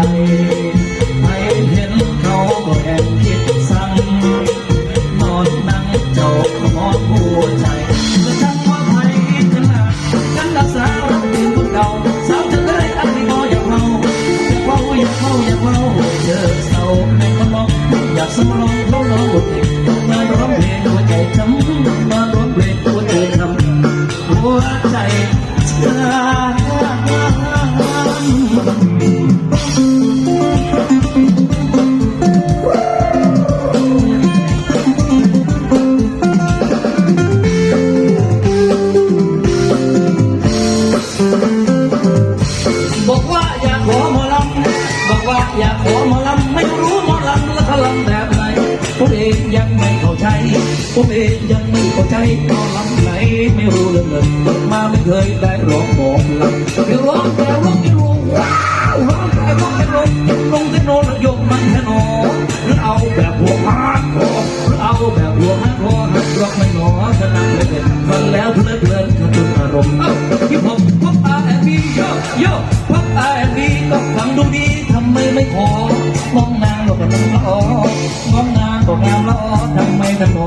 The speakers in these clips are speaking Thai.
ให้เห็นเขาแอบคิดสั่งนอนนั่งเจ้าขมอนหัวใจจะทำว่าไทยจะหนักกันดับสาวรักเป็นคนเก่าสาวจะได้อันนี้ก็อยากเมาอยากเมาอยากเมาอยากเมาเจอเศร้าให้คนมองอยากสมรองเขาเราหมดเอง มเข้าใจผมเองยังไม่เข้าใจตอนลำไหนไม่รู้เรื่องเงินเกิดมาไม่เคยได้ร้องบอกลำไปร้องแต่ร้องไม่รู้ว้าวร้องแต่ร้องไม่รู้ลงที่โน้นยกมันแค่นอนหรือเอาแบบหัวฮาร์ดคอร์หรือเอาแบบหัวฮาร์ดคอร์หัดร็อกไม่หนอขนาดเลยเป็นฟังแล้วเพลิดเพลินกระตุ้นอารมณ์เอ้าฮิปฮอปพอปอาร์แอนด์บีโยโย่พอปอาร์แอนด์บีก็ฟังดูดีทำไมไม่ขอมองนางก็เป็นละออมองนางก็งามละออทำไมท่านมอ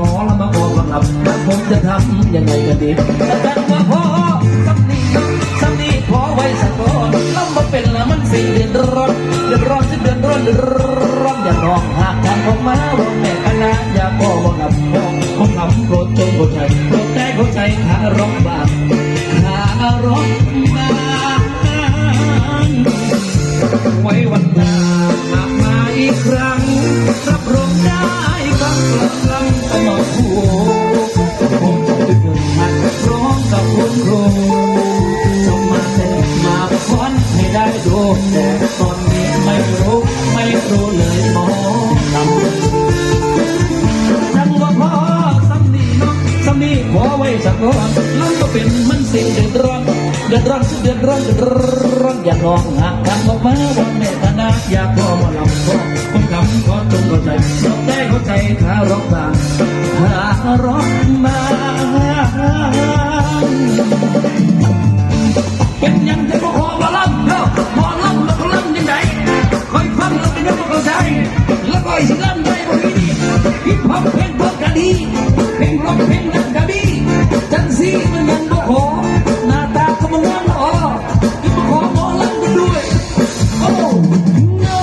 ยังไงกันดีแต่แต่ว่าพอสำนีสำนีพอไว้สักก่อนต้องมาเป็นละมันสิเดือดร้อนเดือดร้อนสิเดือดร้อนเดือดร้อนอย่าร้องหากทางของมาร้องแม่คณะอย่าก็ว่าหลับมองคงทำโปรดจงโปรดใจโปรดใจ ให้ได้ดูแต่ตอนนี้ไม่รู้ไม่รู้เลยหมอลำจังว่าพ่อสำนีเนาะสำนีขอไว้สักก่อนแล้วก็เป็นมันสิ่งเดือดร้อนเดือดร้อนสิเดือดร้อนเดือดร้อนอย่าลองหากทำออกมาว่าแม่ตานาอยากพอมาลำก็ผมคำขอจงเข้าใจเข้าใจเข้าใจขาร้องบางขาร้องบาง เป็นยังจะก็ขอมาลำเนาะขอลำแล้วก็ลำยังไงคอยฟังแล้วก็ยังไม่เข้าใจแล้วก็อีกลำได้บ่มีนี่ฮิปฮอปเพลงเพิร์กะดีเพลงร็อกเพลงนั่นกะดีจังสีมันยังบ่ขอหน้าตาก็มันงามละอ๋อที่มาขอมอลำกันด้วยโอ้ no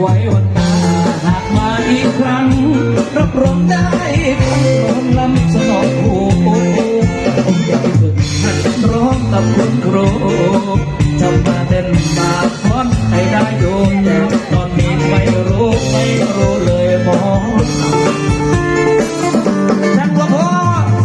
ไว้วันหน้าหากมาอีกครั้งรับรองได้ กับคุณครูจะมาเต้นมาฟ้อนให้ได้ดูแต่ตอนนี้ไม่รู้ไม่รู้เลยหมอจังหวะพอ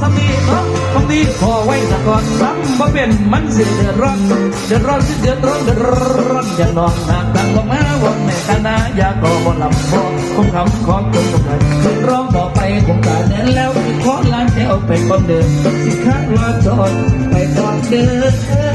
สมีเนาะสมีขอไว้สักก่อนซ้ำบ่เป็นมันสิเดือดร้อนเดือดร้อนสิเดือดร้อนเดือดร้อนอย่านอนหากดังก็มาวันแม่คณะอยากก็บ่หลับพอคงคำของตกใจคืนร้องต่อไปคงตาแน่แล้วขอลานแถวไปก่อนเดินสิคาดว่าจอด to.